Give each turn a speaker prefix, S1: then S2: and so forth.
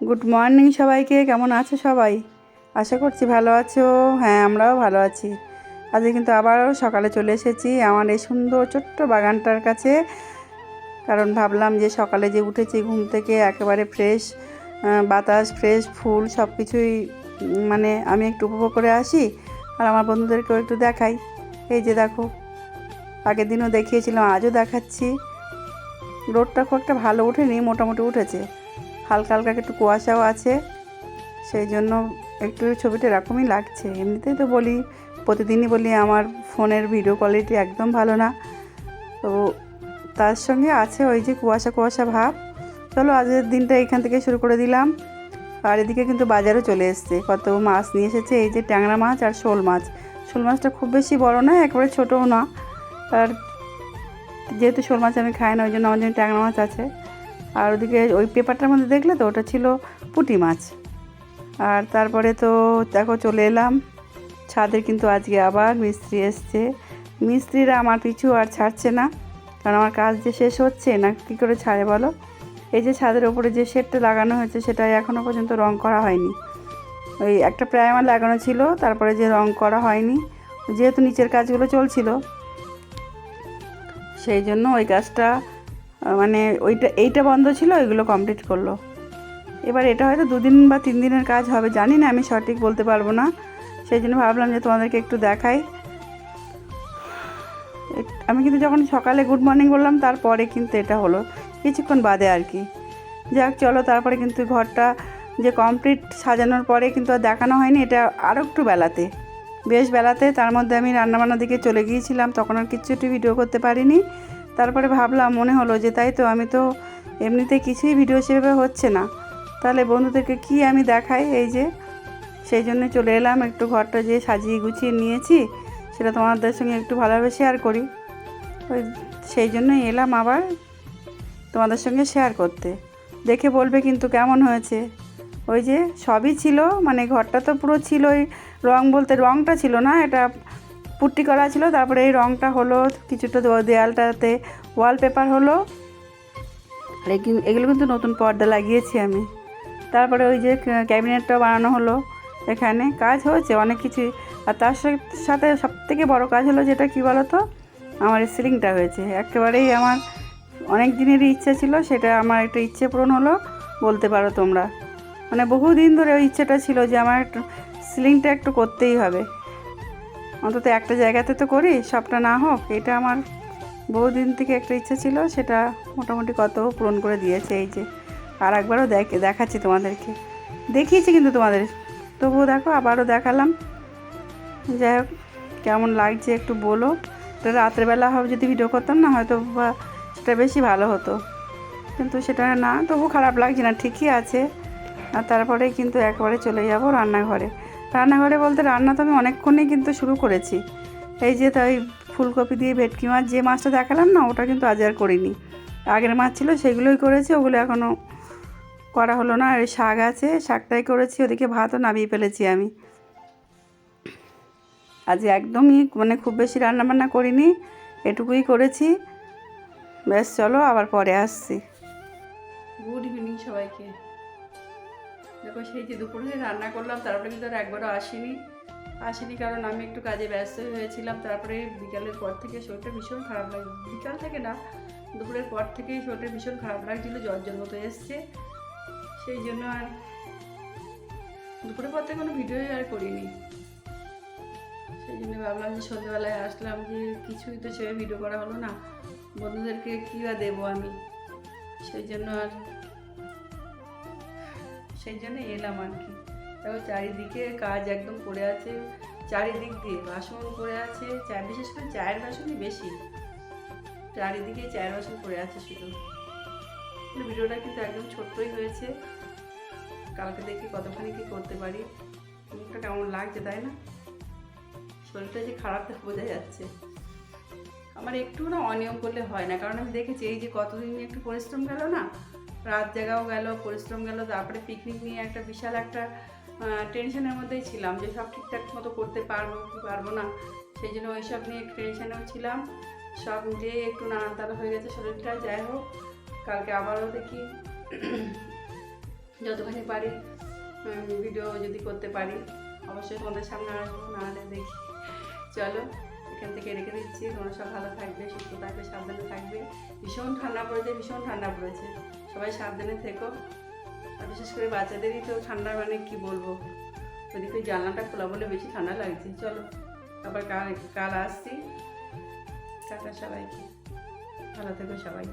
S1: Good morning সবাইকে, কেমন আছো সবাই? আশা করছি ভালো আছো। হ্যাঁ আমরাও ভালো আছি। আজকে কিন্তু আবারও সকালে চলে এসেছি আমার এই সুন্দর ছোট্ট বাগানটার কাছে। কারণ ভাবলাম যে সকালে যে উঠেছি ঘুম থেকে একেবারে ফ্রেশ বাতাস ফ্রেশ ফুল সব কিছুই মানে আমি একটু উপভোগ করে আসি আর আমার বন্ধুদেরকেও একটু দেখাই। এই যে দেখো, আগের দিনও দেখিয়েছিলাম, আজও দেখাচ্ছি। রোডটা খুব একটা ভালো ওঠেনি, মোটামুটি উঠেছে। হালকা হালকা একটু কুয়াশাও আছে, সেই জন্য একটু ছবিটা এরকমই লাগছে। এমনিতেই তো বলি, প্রতিদিনই বলি আমার ফোনের ভিডিও কোয়ালিটি একদম ভালো না। তো তার সঙ্গে আছে ওই যে কুয়াশা কুয়াশা ভাব। চলো আজকের দিনটা এখান থেকে শুরু করে দিলাম। আর এদিকে কিন্তু বাজারও চলে এসছে। কত মাছ নিয়ে এসেছে, এই যে ট্যাংরা মাছ আর শোল মাছ। শোল মাছটা খুব বেশি বড় না, একেবারে ছোটও না। আর যেহেতু শোল মাছ আমি খাই না, ওই জন্য আমার জন্য ট্যাংরা মাছ আছে। আর ওদিকে ওই পেপারটার মধ্যে দেখলে তো ওটা ছিল পুঁটি মাছ। আর তারপরে তো দেখো চলে এলাম। ছাদের কিন্তু আজকে আবার মিস্ত্রি এসছে। মিস্ত্রিরা আমার পিছু আর ছাড়ছে না কারণ আমার কাজ যে শেষ হচ্ছে না কী করে ছাড়ে বলো? এই যে ছাদের ওপরে যে শেডটা লাগানো হয়েছে সেটা এখনও পর্যন্ত রং করা হয়নি। ওই একটা প্রাইমার লাগানো ছিল তারপরে যে রং করা হয়নি যেহেতু নিচের কাজগুলো চলছিল সেই জন্য ওই আহ, মানে ওইটা, এইটা বন্ধ ছিল, ওইগুলো কমপ্লিট করল। এবার এটা হয়তো দুদিন বা তিন দিনের কাজ হবে, জানি না, আমি সঠিক বলতে পারব না। সেই জন্য ভাবলাম যে তোমাদেরকে একটু দেখাই। আমি কিন্তু যখন সকালে গুড মর্নিং বললাম, তারপরে কিন্তু এটা হলো। কিছুক্ষণ বাদে আর কি। যাক, চলো, তারপরে কিন্তু ঘরটা যে কমপ্লিট সাজানোর পরে কিন্তু আর দেখানো হয়নি, এটা আরও একটু বেলাতে। বেশ বেলাতে, তার মধ্যে আমি রান্নাবান্নার দিকে চলে গিয়েছিলাম, তখন আর কিচ্ছুটি ভিডিও করতে পারিনি। তারপরে ভাবলাম, মনে হলো যে তাই তো আমি তো এমনিতে কিছুই ভিডিও সেভাবে হচ্ছে না। তাহলে বন্ধুদেরকে কি আমি দেখাই? এই যে, সেই জন্য চলে এলাম। একটু ঘরটা যে সাজিয়ে গুছিয়ে নিয়েছি, সেটা তোমাদের সঙ্গে একটু ভালোভাবে শেয়ার করি। ওই সেই জন্যই এলাম আবার তোমাদের সঙ্গে শেয়ার করতে। দেখে বলবে কিন্তু কেমন হয়েছে। ওই যে সবই ছিল মানে ঘরটা তো পুরো ছিলই রং বলতে রংটা ছিল না, এটা পুট্টি করা ছিল, তারপরে এই রংটা হলো কিছুটা দেয়ালটাতে ওয়ালপেপার হলো। আর এগুলো কিন্তু নতুন পর্দা লাগিয়েছি আমি। তারপরে ওই যে ক্যাবিনেটটা বানানো হলো এখানে। কাজ হয়েছে অনেক কিছুই আর তার সাথে সব থেকে বড় কাজ হলো যেটা কি বলো তো আমার সিলিংটা হয়েছে। একেবারেই আমার অনেক দিনেরই ইচ্ছা ছিল, সেটা আমার একটা ইচ্ছে পূরণ হলো, বলতে পারো তোমরা। মানে বহুদিন ধরে ওই ইচ্ছেটা ছিল যে আমার একটু সিলিংটা একটু করতেই হবে। অন্তত একটা জায়গাতে তো করি, সবটা না হোক, এটা আমার বহুদিন থেকে একটা ইচ্ছা ছিল, সেটা মোটামুটি কত পূরণ করে দিয়েছে এই যে। আর একবারও দেখ দেখাচ্ছি তোমাদেরকে। দেখিয়েছি কিন্তু তোমাদের। তবুও দেখো, আবারও দেখালাম। যাই হোক, কেমন লাগছে একটু বলো। এটা রাত্রেবেলা হবে যদি ভিডিও করতাম, না হয়তো বা সেটা বেশি ভালো হতো। কিন্তু সেটা না তবু খারাপ লাগছে না, ঠিকই আছে। আর তারপরে কিন্তু একবারে চলে যাব রান্নাঘরে। রান্নাঘরে বলতে রান্না তো আমি অনেকক্ষণই কিন্তু শুরু করেছি। এই যে তাই ফুলকপি দিয়ে ভেটকি মাছ, যে মাছটা দেখালাম না, ওটা কিন্তু আজ আর করিনি। আগের মাছ ছিল, সেগুলোই করেছি, ওগুলো এখনও করা হলো না। আর শাক আছে, শাকটাই করেছি, ওদিকে ভাতও নামিয়ে ফেলেছি আমি। আজ একদমই মানে খুব বেশি রান্নাবান্না করিনি, এটুকুই করেছি। ব্যাস চলো, আবার পরে আসছি। গুড ইভিনিং সবাইকে। দেখো সেই যে দুপুরে রান্না করলাম, তারপরে কিন্তু আর একবারও আসিনি। আসিনি কারণ আমি একটু কাজে ব্যস্ত হয়েছিলাম, তারপরে বিকালের পর থেকে শরীরটা ভীষণ খারাপ লাগে বিকাল থেকে না, দুপুরের পর থেকেই শরীরটা ভীষণ খারাপ লাগছিল জ্বর জ্বর মতো এসছে। সেই জন্য আর দুপুরের পর থেকে কোনো ভিডিওই আর করিনি। সেই জন্য ভাবলাম যে সন্ধ্যেবেলায় আসলাম যে কিছুই তো সেভাবে ভিডিও করা হলো না। বন্ধুদেরকে কী বা দেবো আমি? সেই জন্য আর সেই জন্য এলাম আর কি। দেখো চারিদিকে কাজ একদম পড়ে আছে, চারিদিক দিয়ে বাসন পড়ে আছে, চা বিশেষ করে চায়ের বাসনই বেশি। চারিদিকে চায়ের বাসন পড়ে আছে শুধু। ভিডিওটা কিন্তু একদম ছোট্টই হয়েছে। কালকে দেখি কতখানি কি করতে পারি। মুখটা কেমন লাগছে, তাই না? শরীরটা যে খারাপ, তা বোঝা যাচ্ছে। আমার একটু না অনিয়ম করলে হয় না, কারণ আমি দেখেছি এই যে কতদিন একটু পরিশ্রম গেল না রাত জায়গাও গেল, পরিশ্রম গেল, তারপরে পিকনিক নিয়ে একটা বিশাল একটা টেনশনের মধ্যেই ছিলাম যে সব ঠিকঠাক মতো করতে পারব কি পারব না। সেই জন্য ওইসব নিয়ে একটু টেনশনেও ছিলাম। সব মিলিয়ে একটু নানান তালা হয়ে গেছে শরীরটা, যাই হোক, কালকে আবারও দেখি। যতখানি পারি ভিডিও যদি করতে পারি, অবশ্যই তোমাদের সামনে আসব, নাহলে দেখি। চলো, এখান থেকে রেখে দিচ্ছি। তোমরা সব ভালো থাকবে, সুস্থ থাকবে, সাবধানে থাকবে। ভীষণ ঠান্ডা পড়েছে, ভীষণ ঠান্ডা পড়েছে। সবাই সাবধানে থেকো। আর বিশেষ করে বাচ্চাদেরই তো ঠান্ডা মানে কি বলব? ওদিকে জানলাটা খোলা বলে বেশি ঠান্ডা লাগছে। চলো, আবার কাল কাল আসছি। টাটা সবাইকে। ভালো থেকো সবাই।